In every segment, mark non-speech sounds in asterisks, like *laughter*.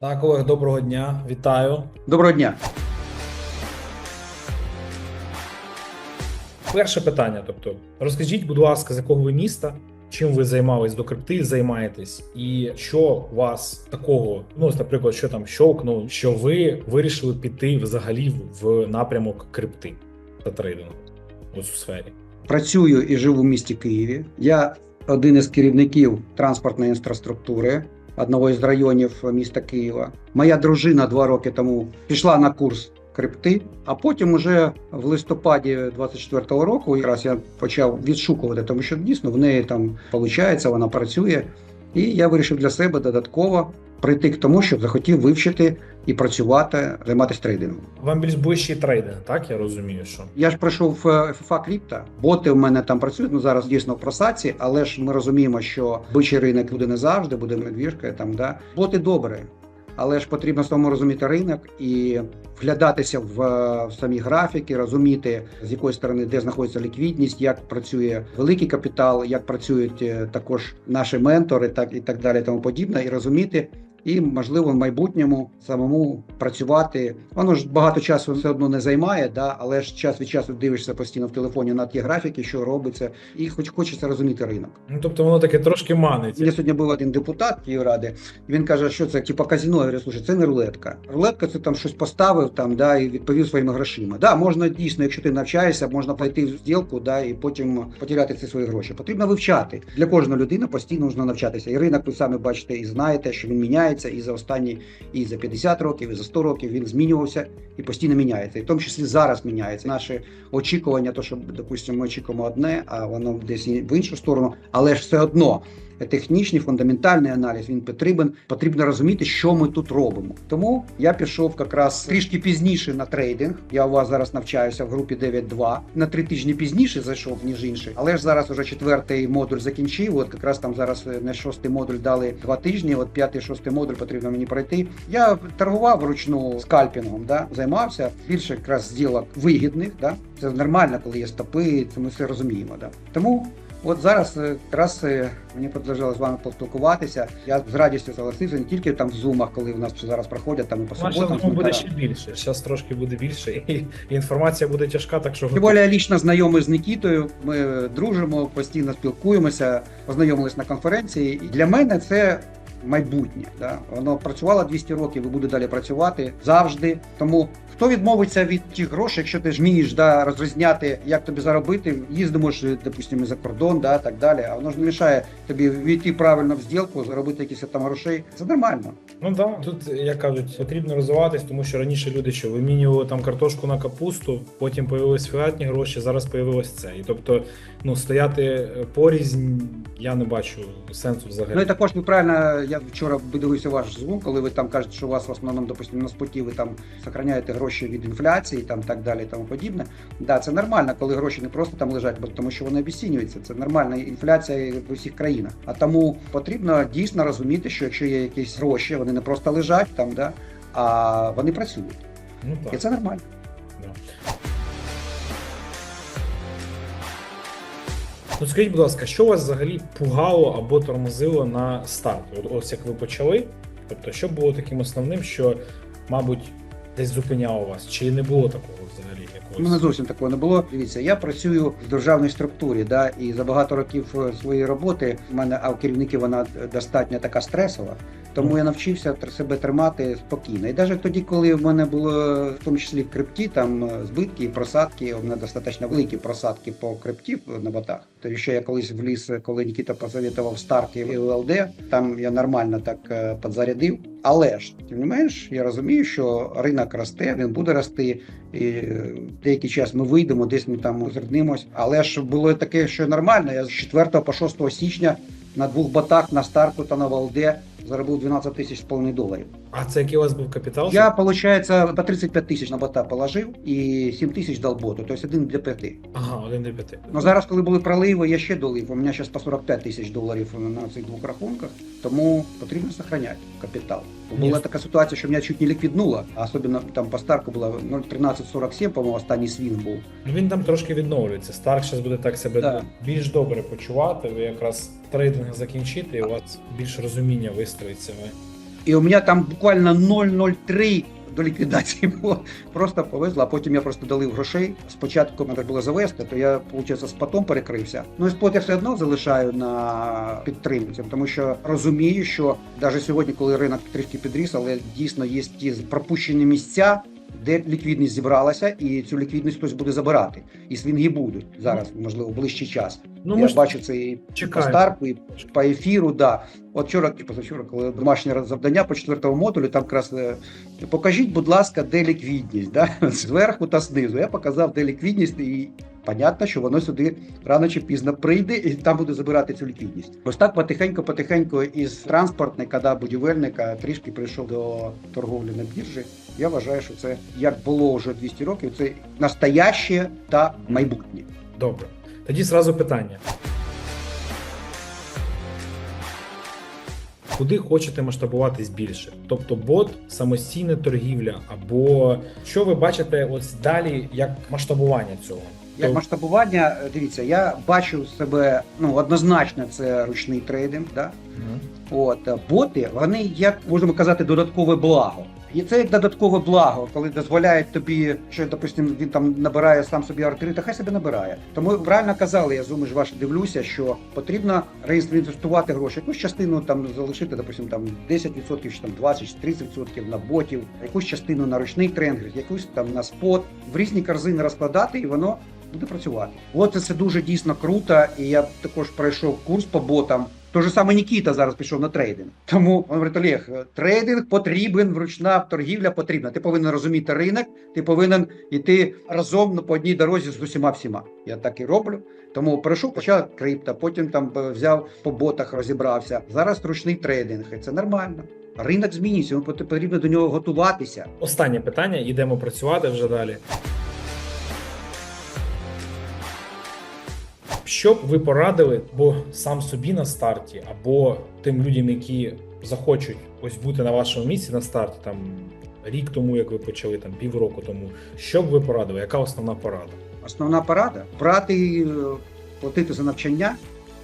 Так, Олег, доброго дня, вітаю. Доброго дня. Перше питання: тобто, розкажіть, будь ласка, з якого ви міста, чим ви займались до крипти, займаєтесь, і що вас такого, ну, наприклад, що там щовкнуло, що ви вирішили піти взагалі в- напрямок крипти та трейдингу у цю сфері? Працюю і живу в місті Києві. Я один із керівників транспортної інфраструктури одного із районів міста Києва. Моя дружина два роки тому пішла на курс крипти, а потім, уже в листопаді 24-го року, якраз я почав відшукувати, тому що дійсно в неї там виходить, вона працює. І я вирішив для себе додатково прийти к тому, щоб захотів вивчити і працювати, займатися трейдингом. Вам більш ближчий трейдинг, так я розумію, що Я ж пройшов е, ФФА Крипта. Боти в мене там працюють. Ну зараз дійсно в просаці, але ж ми розуміємо, що бичий ринок буде не завжди, буде медвіжка. Там да боти добре, але ж потрібно самому розуміти ринок і вглядатися в, е, в самі графіки, розуміти з якої сторони де знаходиться ліквідність, як працює великий капітал, як працюють е, також наші ментори, так і так далі, тому подібне, і розуміти. І можливо в майбутньому самому працювати. Воно ж багато часу все одно не займає, да, але ж час від часу дивишся постійно в телефоні на ті графіки, що робиться, і хоч хочеться розуміти ринок. ну тобто воно таке трошки манить. Мені сьогодні був один депутат Київради, і він каже, що це типа казино. Я говорю, слушай, це не рулетка. Рулетка це там щось поставив там, да, і відповів своїми грошима. Да, можна дійсно, якщо ти навчаєшся, можна пойти в зділку, да, і потім потеряти ці свої гроші. Потрібно вивчати. Для кожної людини постійно можна навчатися. І ринок ви самі бачите і знаєте, що він міняється і за останні, і за 50 років, і за 100 років він змінювався і постійно міняється. І в тому числі зараз міняється. Наші очікування, то що, допустимо, ми очікуємо одне, а воно десь в іншу сторону, але ж все одно. Технічний фундаментальний аналіз він потрібен. Потрібно розуміти, що ми тут робимо. Тому я пішов якраз трішки пізніше на трейдинг. Я у вас зараз навчаюся в групі 9.2. На три тижні пізніше зайшов ніж інший. Але ж зараз уже четвертий модуль закінчив. От якраз там зараз е, на шостий модуль дали два тижні. От п'ятий, шостий модуль потрібно мені пройти. Я торгував вручну скальпінгом, да займався більше якраз зділок вигідних. Да, це нормально, коли є стопи. Це ми все розуміємо. Да. Тому От зараз е, якраз е, мені предложили з вами поспілкуватися. Я з радістю согласився не тільки там в зумах, коли в нас зараз проходять там і по суботам. думаю, буде ще більше. Зараз трошки буде більше, і, і інформація буде тяжка, так що Тим більше я лічно знайомий з Нікітою. Ми дружимо, постійно спілкуємося, познайомились на конференції. І для мене це майбутнє. Да? Воно працювало 200 років і буде далі працювати завжди. Тому хто відмовиться від тих грошей, якщо ти ж вмієш да, розрізняти, як тобі заробити, їздимо ж, допустимо, за кордон, да, так далі. А воно ж не мішає тобі війти правильно в зділку, заробити якісь там грошей. Це нормально. Ну да, тут як кажуть, потрібно розвиватись, тому що раніше люди що вимінювали там картошку на капусту, потім появились фіатні гроші, зараз появилось це. І тобто, ну стояти е, порізнь, я не бачу сенсу взагалі. Ну і також ви правильно, я вчора дивився ваш звук, коли ви там кажете, що у вас в основному, допустимо, на споті ви там сохраняєте гроші від інфляції, там так далі, тому подібне. Да, це нормально, коли гроші не просто там лежать, бо тому що вони обіцінюються. Це нормальна інфляція в усіх країнах. А тому потрібно дійсно розуміти, що якщо є якісь гроші, вони не просто лежать там, да, а вони працюють. ну І це нормально. Ну скажіть, будь ласка, що вас взагалі пугало або тормозило на старт? От ось як ви почали. Тобто, що було таким основним, що, мабуть, десь зупиняло вас? Чи не було такого взагалі У мене якогось? зовсім такого не було. Дивіться, я працюю в державній структурі, да, і за багато років е, своєї роботи в мене а у керівників вона достатньо така стресова. Тому я навчився себе тримати спокійно. І навіть тоді, коли в мене було в тому числі в крипті, там е, збитки і просадки, у мене достатньо великі просадки по крипті на ботах. Тому що я колись вліз, коли Нікіта посоветував Старк і УЛД, там я нормально так е, підзарядив. Але ж тим не менш, я розумію, що ринок росте, він буде рости. І е, деякий час ми вийдемо, десь ми там звернемось. Але ж було таке, що нормально. Я з 4 по 6 січня на двох ботах на старку та на Валде заробив 12 тисяч з половиною доларів. А це який у вас був капітал? Я, виходить, по 35 тисяч на бота положив і 7 тисяч дал боту, тобто один для п'яти. Ага, один до п'яти. Ну зараз, коли були проливи, я ще долив. У мене зараз по 45 тисяч доларів на цих двох рахунках, тому потрібно зберігати капітал. Була Ні. така ситуація, що мене чуть не ліквіднуло, а особливо там по старку була 0,1347, по-моєму, останній свін був. Ну, Він там трошки відновлюється. Старк зараз буде так себе Да. більш добре почувати. Ви якраз трейдинг закінчите, і у вас більше розуміння вистроїться. Ви і у мене там буквально 0,03 до ліквідації *laughs* було. Просто повезло, а потім я просто долив грошей. Спочатку мене було завести, то я, виходить, з потом перекрився. Ну і спот я все одно залишаю на підтримці, тому що розумію, що навіть сьогодні, коли ринок трішки підріс, але дійсно є ті пропущені місця. Де ліквідність зібралася, і цю ліквідність хтось буде забирати, і свінги будуть зараз, можливо, в ближчий час. Ну, я ми бачу це і по старпу, і по ефіру. Да. От вчора позавчора, коли домашнє завдання по четвертому модулю, там якраз е, покажіть, будь ласка, де ліквідність, да? *laughs* зверху та знизу. Я показав, де ліквідність, і понятно, що воно сюди рано чи пізно прийде, і там буде забирати цю ліквідність. Ось так потихеньку, потихеньку із транспортника, да, будівельника трішки прийшов до торговлі на біржі. Я вважаю, що це як було вже 200 років, це настояще та майбутнє. Добре. Тоді зразу питання. Куди хочете масштабуватись більше? Тобто бот, самостійна торгівля, або що ви бачите ось далі як масштабування цього? Як масштабування, е, дивіться, я бачу себе ну однозначно, це ручний трейдинг. Да? Мгм. От е, боти, вони як можемо казати, додаткове благо. І це як додаткове благо, коли дозволяють тобі, що допустим, він там набирає сам собі артери, та хай себе набирає. Тому правильно казали, я зуми ж ваш дивлюся, що потрібно реінвестувати гроші, якусь частину там залишити, допустим, там 10% чи там 20 чи 30% на ботів, якусь частину на ручний тренінг, якусь там на спот, в різні корзини розкладати, і воно буде працювати. От це, дуже дійсно круто. І я також пройшов курс по ботам. Той же саме Нікіта зараз пішов на трейдинг. Тому говорить, Олег, трейдинг потрібен, вручна торгівля потрібна. Ти повинен розуміти ринок, ти повинен йти разом ну, по одній дорозі з усіма всіма. Я так і роблю. Тому пройшов почав крипто, потім там е, взяв по ботах, розібрався. Зараз ручний трейдинг, і це нормально. Ринок змінюється, потрібно до нього готуватися. Останнє питання, йдемо працювати вже далі. Що б ви порадили, бо сам собі на старті, або тим людям, які захочуть ось бути на вашому місці на старті, там рік тому, як ви почали, там півроку тому. Що б ви порадили? Яка основна порада? Основна порада брати, е, платити за навчання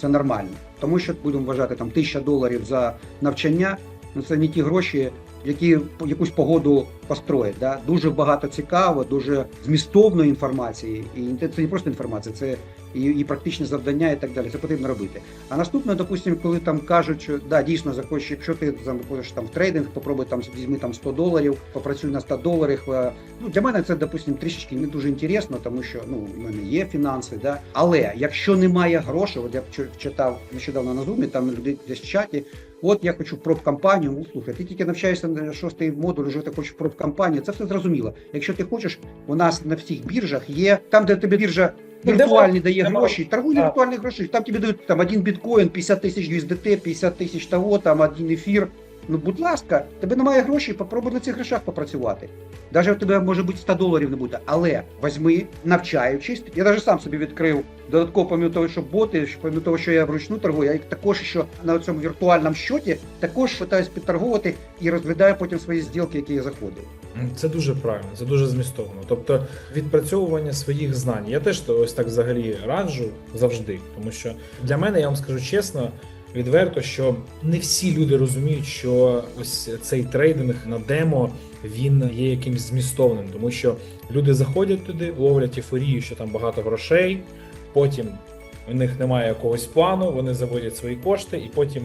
це нормально. Тому що будемо вважати там тисяча доларів за навчання. Ну це не ті гроші, які якусь погоду построять. Да? Дуже багато цікаво, дуже змістовної інформації. І це не просто інформація, це і, і практичне завдання, і так далі. Це потрібно робити. А наступне, допустимо, коли там кажуть, що да, дійсно захочеш, якщо ти там ходиш там в трейдинг, попробуй там візьми там 100 доларів, попрацюй на 100 доларах. е, Ну для мене це, допустимо, трішечки не дуже інтересно, тому що ну в мене є фінанси, да. Але якщо немає грошей, от я читав нещодавно на зумі, там люди десь в чаті. От я хочу проб-кампанію. Ну слухай, ти тільки навчаєшся на шостий модуль, вже ти хочеш проб-кампанію. Це все зрозуміло. Якщо ти хочеш, у нас на всіх біржах є там, де тобі біржа віртуальні дає гроші, торгуй на Так. віртуальних грошей. Там тобі дають там один біткоін, 50 тисяч USDT, 50 тисяч того, там один ефір. Ну, будь ласка, тебе немає грошей, попробуй на цих грошах попрацювати. Навіть у тебе може бути 100 доларів не буде, але візьми, навчаючись. Я навіть сам собі відкрив додатково, помимо того, що боти, помимо того, що я вручну торгую, я також що на цьому віртуальному щоті також питаюсь підторговувати і розглядаю потім свої зділки, які я заходив. Це дуже правильно, це дуже змістовно. Тобто відпрацьовування своїх знань. Я теж ось так взагалі раджу завжди, тому що для мене я вам скажу чесно. Відверто, що не всі люди розуміють, що ось цей трейдинг на демо він є якимсь змістовним, тому що люди заходять туди, ловлять ейфорію, що там багато грошей. Потім у них немає якогось плану, вони заводять свої кошти, і потім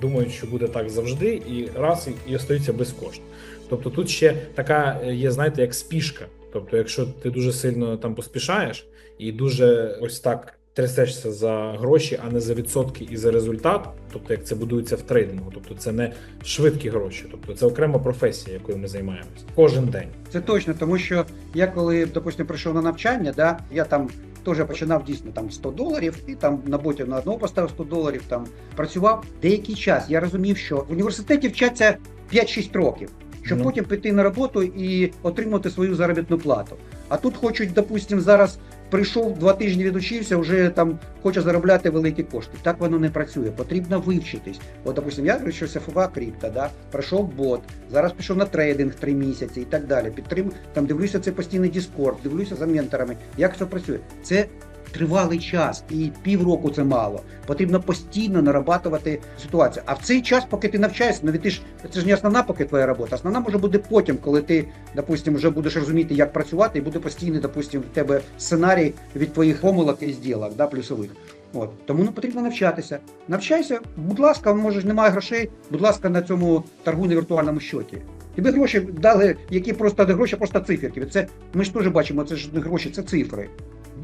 думають, що буде так завжди, і раз і, і остаються без коштів. Тобто тут ще така е, є, знаєте, як спішка. Тобто, якщо ти дуже сильно там поспішаєш і дуже ось так трясешся за гроші, а не за відсотки і за результат, тобто як це будується в трейдингу, тобто це не швидкі гроші, тобто це окрема професія, якою ми займаємось кожен день. Це точно, тому що я коли, допустимо, прийшов на навчання, да, я там теж починав дійсно там 100 доларів, і там на боті на одного поставив 100 доларів, там працював деякий час. Я розумів, що в університеті вчаться 5-6 років, щоб Ну. потім піти на роботу і отримати свою заробітну плату. А тут хочуть, допустимо, зараз прийшов два тижні відучився, вже там хоче заробляти великі кошти. Так воно не працює. Потрібно вивчитись. От, допустимо, я вивчився ФОВА крипта, да? пройшов бот, зараз пішов на трейдинг три місяці і так далі. Підтрим там дивлюся це постійний Discord, дивлюся за менторами, як це працює. Це тривалий час, і півроку це мало. Потрібно постійно нарабатувати ситуацію. А в цей час, поки ти навчаєшся, навіть ти ж це ж не основна, поки твоя робота. Основна може буде потім, коли ти, допустим, вже будеш розуміти, як працювати, і буде постійний, допустим, в тебе сценарій від твоїх помилок і зділок, да, плюсових. От тому ну потрібно навчатися. Навчайся, будь ласка, може ж немає грошей. Будь ласка, на цьому торгу на віртуальному щоті. Тобі гроші дали, які просто гроші, просто циферки. Це ми ж теж бачимо, це ж не гроші, це цифри.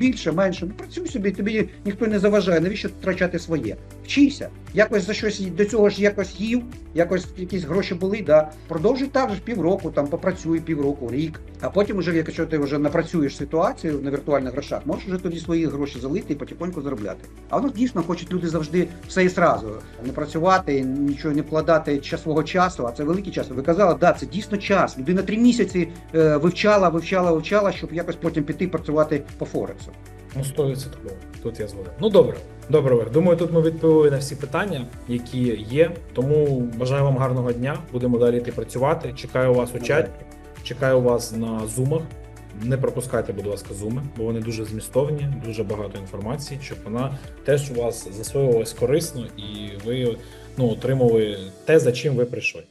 Більше, менше. Ну працюй собі, тобі ніхто не заважає. Навіщо втрачати своє? Вчися. Якось за щось до цього ж якось їв, якось якісь гроші були. Да. Продовжуй так ж півроку, там попрацюй півроку, рік. А потім, уже, якщо ти вже напрацюєш ситуацію на віртуальних грошах, можеш вже тоді свої гроші залити і потихоньку заробляти. А воно дійсно хочуть люди завжди все і зразу. Не працювати, нічого не вкладати час свого часу, а це великий час. Ви казали, да, це дійсно час. Людина три місяці е, вивчала, вивчала, вивчала, щоб якось потім піти працювати по Форексу. Ну, 100%. Тут я згоден. Ну добре, добре, Олег. Думаю, тут ми відповіли на всі питання, які є. Тому бажаю вам гарного дня. Будемо далі йти працювати. Чекаю вас у чаті, чекаю вас на зумах. Не пропускайте, будь ласка, зуми, бо вони дуже змістовні, дуже багато інформації, щоб вона теж у вас засвоювалась корисно і ви ну, отримали те, за чим ви прийшли.